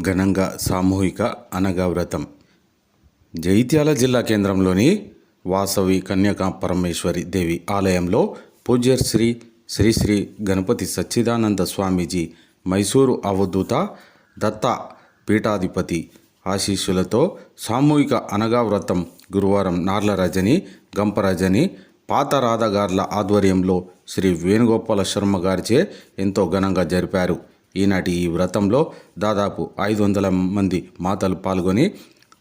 ఘనంగా సామూహిక అనగా వ్రతం. జైత్యాల జిల్లా కేంద్రంలోని వాసవి కన్యకా పరమేశ్వరి దేవి ఆలయంలో పూజ్యర్ శ్రీ శ్రీ శ్రీ గణపతి సచ్చిదానంద స్వామీజీ మైసూరు అవధూత దత్త పీఠాధిపతి ఆశీస్సులతో సామూహిక అనగా వ్రతం గురువారం నార్ల రజని గంపరజని పాత రాధగార్ల ఆధ్వర్యంలో శ్రీ వేణుగోపాల శర్మ గారిచే ఎంతో ఘనంగా జరిపారు. ఈనాటి ఈ వ్రతంలో దాదాపు ఐదు వందల మంది మాతలు పాల్గొని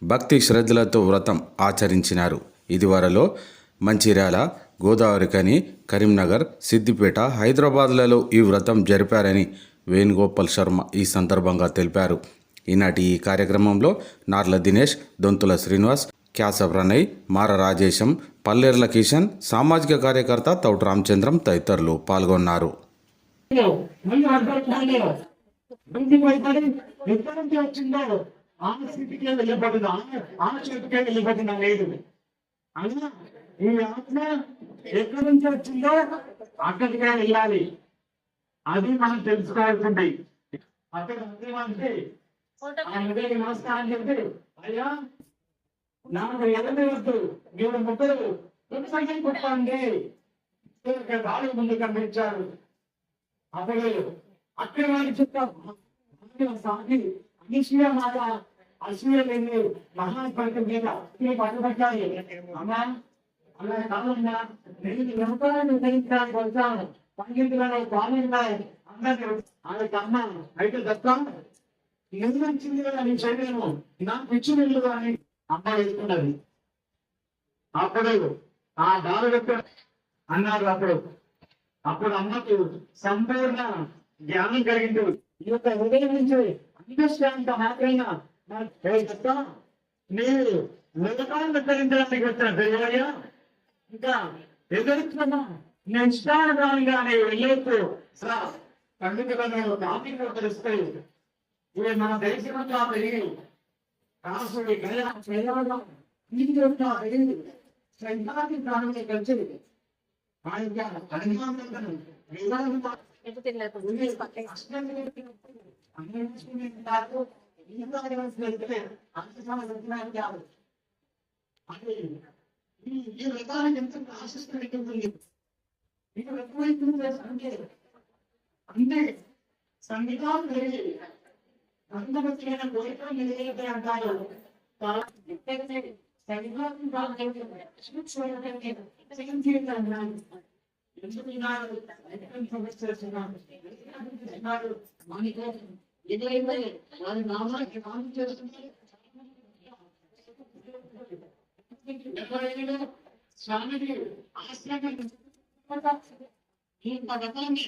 భక్తి శ్రద్ధలతో వ్రతం ఆచరించినారు. ఇదివరలో మంచిర్యాల గోదావరికని కరీంనగర్ సిద్దిపేట హైదరాబాద్లలో ఈ వ్రతం జరిపారని వేణుగోపాల్ శర్మ ఈ సందర్భంగా తెలిపారు. ఈనాటి ఈ కార్యక్రమంలో నార్ల దినేష్ దొంతుల శ్రీనివాస్ క్యాస ప్రణయ్ మార రాజేశం పల్లెర్ల కిషన్ సామాజిక కార్యకర్త తౌట్ రామచంద్రం తదితరులు పాల్గొన్నారు. మళ్ళీ అర్థం ముందు భయపడి ఎక్కడి నుంచి వచ్చిందో ఆ స్థితికే వెళ్ళబడింది. ఆ- ఆ చేతికే లేదు? అలా ఈ ఆత్మ ఎక్కడి నుంచి వచ్చిందో అక్కడికే వెళ్ళాలి. అది మనం తెలుసుకోవాల్సింది. అక్కడ అంటే ఆ హృదయ నమస్కారం చెప్పి అయ్యా నాకు ఎదటి వద్దు? మీరు ముగ్గురు సంఖ్య కుట్టండి దాడి ముందు కనిపించారు అప్పుడు అక్కడ వారి చుట్టూ సాగి అనిశ్చయ మాట అసూయ లేని మహాపరితం మీద ఈ పట్టుబట్టాలి అమ్మా అలా కాకుండా నేను వ్యవసాయాన్ని నిర్ణయించడానికి వచ్చాను పండితులను బాగున్నాయి అన్నది ఆమెకు అమ్మ అయితే దత్త ఎందుకు వచ్చింది కదా నీ శరీరము నాకు ఇచ్చి వెళ్ళు అని అమ్మ వెళ్తున్నది అప్పుడు ఆ దారి అన్నారు అప్పుడు. అప్పుడు అమ్మకు సంపూర్ణ జ్ఞానం కలిగింది ఈ యొక్క హృదయం నుంచి అండర్స్టాండ్ మాత్రమే మీరు లోకాన్ని ధరించడానికి వచ్చిన దేవయ్య ఇంకా ఎదురుతున్న నిష్ఠానంగా నేను ఇష్టానుగానే వెళ్ళేట్టు పండితులను నాటిలో తెలుస్తాయి ఇవి మన దేశంలో పెరిగి రాసుడి కలిసి ప్రయోగం ఇది పెరిగి సైతాన్ని ప్రాణులు కలిసి ఆయన పరిమాణం వేదాలు ఈ రకాలను ఎంత ఆశిస్తుంది అంటే సంగీతం పెరిగి అందమైన కోరికలు నిలబెట్టే అంటారు స్వామికి ఆశ్రమం ఈ పథకాన్ని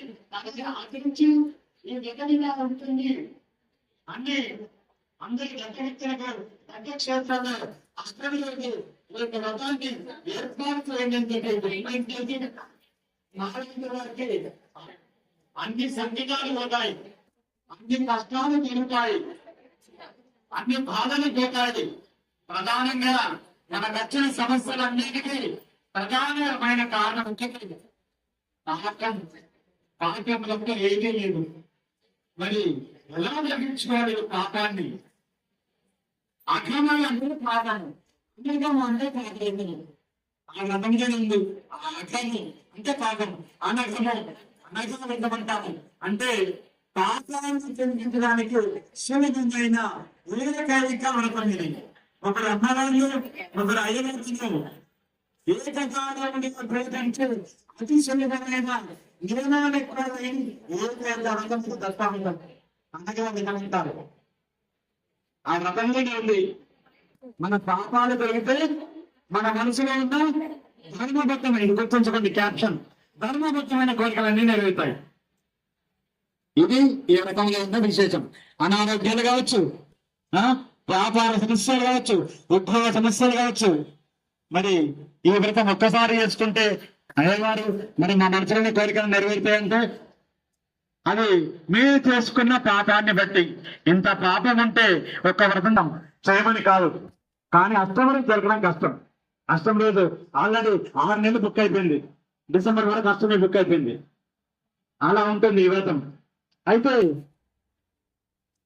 ఆచరించి ఈ విధంగా ఉంటుంది అన్ని అందరికి అధ్యక్షులుగా అధ్యక్షేత్రాల అస్త్రంలోకి ఈ రథాన్ని ఏర్పాటు మహారాజు వారికి అన్ని సంగీతాలు ఉంటాయి. అన్ని కష్టాలు తిరుగుతాయి అన్ని బాధలు పోతాయి ప్రధానంగా మనకు వచ్చిన సమస్యలన్నిటికీ ప్రధానమైన కారణం ఒకటి పాపం పాపంలో ఏమీ లేదు. మరి ఎలా గ్రహించుకోవాలి పాఠాన్ని? పాపాన్ని అక్రమాలు ఇంకా పాపాలు అక్రమం ఆ నమ్మకం ఉంది. ఆ అక్రమం అంటే పాపం అనక్రమం అనక్రమం ఎంతమంటాము అంటే పాపాలను చెందించడానికి సులభమైన వేరే కార్యక్రమం అనుకునేది ఒకరు అమ్మవాళ్ళు ఒకరు అయ్యవాళ్ళు ఏకకాలంలో ప్రయత్నించి అతి సులభమైన నియమాలు ఎక్కువ ఏ రంగంతో దత్తాంగం ఉంటాం అనగా వినమంటారు ఆ రకంగా ఉంది మన పాపాలు పెరిగితే మన మనసులో ఉన్న ధర్మబద్ధమైన గుర్తుంచుకోండి క్యాప్షన్ ధర్మబద్ధమైన కోరికలన్నీ నెరవేరుతాయి. ఇది ఈ రకంగా ఉన్న విశేషం. అనారోగ్యాలు కావచ్చు ఆ? వ్యాపార సమస్యలు కావచ్చు ఉద్భవ సమస్యలు కావచ్చు. మరి ఈ వ్రతం ఒక్కసారి చేసుకుంటే అయ్యవారు మరి మా మనసులోని కోరికలు నెరవేరుతాయంటే అది మీరు చేసుకున్న పాపాన్ని బట్టి. ఇంత పాపం ఉంటే ఒక్క వ్రతం చేయమని కాదు. కానీ అష్టమం జరగడం కష్టం. అష్టం రోజు ఆల్రెడీ ఆరు నెలలు బుక్ అయిపోయింది. డిసెంబర్ వరకు అష్టమి బుక్ అయిపోయింది. అలా ఉంటుంది ఈ వ్రతం. అయితే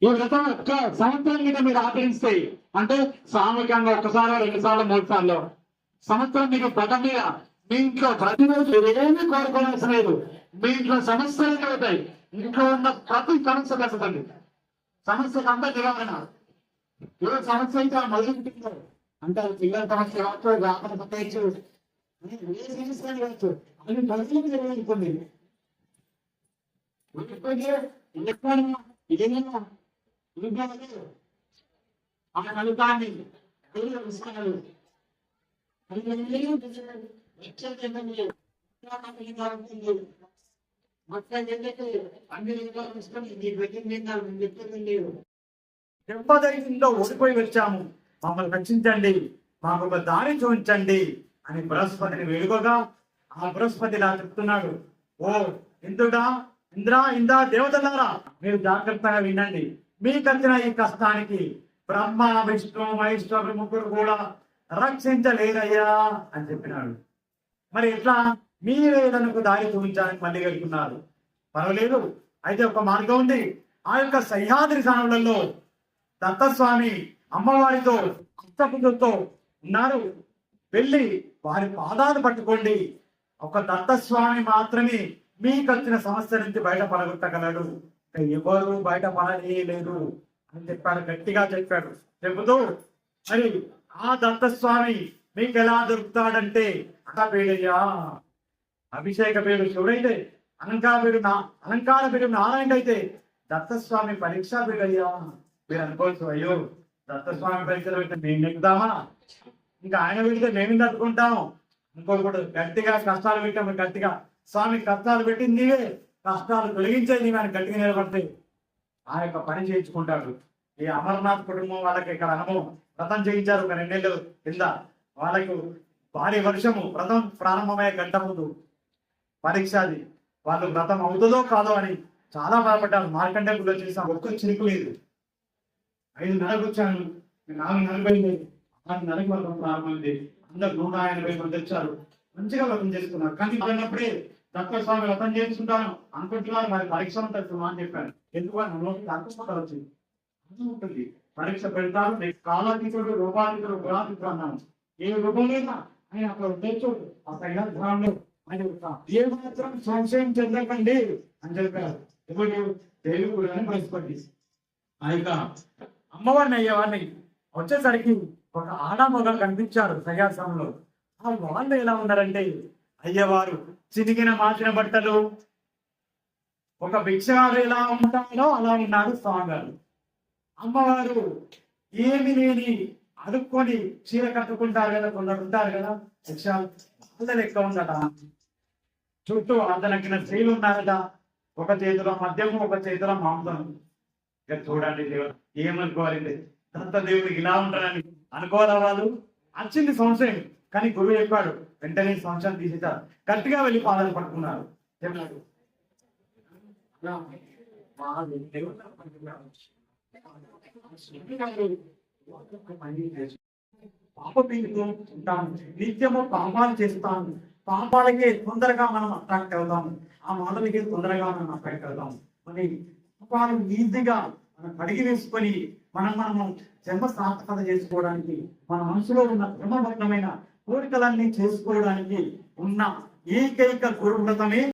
ఈ వ్రతం ఒక్క సంవత్సరం మీద మీరు ఆచరిస్తే అంటే సామూహికంగా ఒకసారి రెండు సార్లు మూడు సార్లు సంవత్సరం మీకు పట మీద మీ ఇంట్లో ప్రతిరోజు ఏమీ కోరుకోవాల్సిన లేదు. మీ ఇంట్లో సమస్యలు కలుగుతాయి ఇంట్లో ఉన్న ప్రతి సమస్య కలుగుతుంది సమస్యకు అంతా నివారణ. ఏ సమస్య అయితే మొదలుపెట్టిందో అంటే పిల్లల సమస్య కావచ్చు వ్యాపార సమస్య ఏ సమస్య కావచ్చు. అన్ని ప్రజలకు జరగనుకుంది ఎక్కడైనా ఏదైనా విద్యార్థులు ఆ ఫలితాన్ని పిల్లలు ఓడిపోయి వచ్చాము. మమ్మల్ని రక్షించండి. మాకు ఒక దారి చూపించండి అని బృహస్పతిని వేడుకగా ఆ బృహస్పతి ఇలా చెప్తున్నాడు. ఓ ఇంద్రుడా ఇంద్రా ఇంద్రా దేవతలారా మీరు జాగ్రత్తగా వినండి. మీకు వచ్చిన ఈ కష్టానికి బ్రహ్మ విష్ణు మహేశ్వరుడు ముగ్గురు కూడా రక్షించలేరయ్యా అని చెప్పినాడు. మరి ఎట్లా? మీరే నన్ను దారి చూపించడానికి మళ్ళీ వెళ్తున్నారు. పర్వాలేదు. అయితే ఒక మార్గం ఉంది. ఆ యొక్క సహ్యాద్రి స్థానంలో దత్తస్వామి అమ్మవారితో అష్టపుత్రులతో ఉన్నారు. వెళ్ళి వారి పాదాలు పట్టుకోండి. ఒక దత్తస్వామి మాత్రమే మీకు వచ్చిన సమస్య నుంచి బయట పడగొట్టగలడు. ఎవరు బయటపడలేదు అని చెప్పాడు గట్టిగా చెప్పాడు. చెబుతూ మరి ఆ దత్తస్వామి మీకు ఎలా దొరుకుతాడంటే పేడయ్యా అభిషేక పేరు శివుడైతే అలంకార పేరు నా అలంకార పేరు నారాయణ అయితే దత్తస్వామి పరీక్ష పేరయ్యా మీరు అనుకోవచ్చు అయ్యో దత్తస్వామి పరీక్షలు పెడితే మేము నెక్కుదామా ఇంకా ఆయన పెడితే మేము తట్టుకుంటాము ఇంకొకటి గట్టిగా కష్టాలు పెట్టాము గట్టిగా. స్వామి కష్టాలు పెట్టి నీవే కష్టాలు తొలగించేది నీవే అని గట్టిగా నిలబడితే ఆ యొక్క పని చేయించుకుంటాడు. ఈ అమర్నాథ్ కుటుంబం వాళ్ళకి ఇక్కడ అనుభవం వ్రతం చేయించారు ఒక రెండేళ్ళు కింద. వాళ్ళకు భారీ వర్షము వ్రతం ప్రారంభమయ్యే గంట ముందు. పరీక్ష అది వాళ్ళు వ్రతం అవుతుందో కాదో అని చాలా బాధపడ్డారు. మార్కండే గుడిలో చేసిన ఒక్క చిరుకు లేదు. ఐదు నెలలకు వచ్చాను. నాలుగు నలభై ఆరు నెలలకు వ్రతం ప్రారంభమైంది అందరు నూట ఎనభై మంది వచ్చారు. మంచిగా వ్రతం చేసుకున్నారు. కానీ అన్నప్పుడే స్వామి వ్రతం చేసుకుంటాను అనుకుంటున్నాను మరి పరీక్ష ఉంటుంది అని చెప్పాను ఎందుకు అని వచ్చింది ఉంటుంది. పరీక్ష పెడతారు. కాలాతీతుడు రూపాతీతుడు గుణాతీతుడు అన్నాను. ఏ రూపంలో ఆయన అక్కడ ఉండొచ్చు ఆ సైన్యంలో అని యొక్క ఏ మాత్రం సంశయం చెందకండి అని చెప్పారు. ఇప్పుడు తెలుగు అని బయటపడి ఆ యొక్క అమ్మవారిని అయ్యేవారిని వచ్చేసరికి ఒక ఆడ మొగలు కనిపించారు సయాసంలో ఆ వాళ్ళు ఎలా ఉన్నారంటే అయ్యవారు చినిగిన మార్చిన బట్టలు ఒక భిక్షగారు ఎలా ఉంటారో అలా ఉన్నారు స్వామి గారు అమ్మవారు ఏమి లేని అడుక్కొని చీర కట్టుకుంటారు కదా కొందరు ఉంటారు కదా భిక్ష వాళ్ళ లెక్క ఉందట. చుట్టూ అతనకిన స్త్రీలు ఉన్నారట ఒక చేతిలో మద్యము ఒక చేతిలో మాంసం. ఇక చూడండి దేవుడు ఏమనుకోవాలి అంత దేవుడికి ఇలా ఉంటారని అనుకోవాలా వాళ్ళు? వచ్చింది సంశయం. కానీ గురువు చెప్పాడు వెంటనే సంశయం తీసేశారు. గట్టిగా వెళ్ళి పాదాలు పట్టుకున్నారు. చెప్పాడు పాప పీడితో ఉంటాను. నిత్యము పాపాలు చేస్తాను. పాపాలకి తొందరగా మనం అట్రాక్ట్ అవుతాము. ఆ మాటలకి తొందరగా మనం అట్రాక్ట్ అవుతాము. మరి పాపాలను ఈజీగా మనం కడిగి వేసుకొని మనం మనము జన్మ సార్థకత చేసుకోవడానికి మన మనసులో ఉన్న క్రమబద్ధమైన కోరికలన్నీ చేసుకోవడానికి ఉన్న ఏకైక గురువ్రతమే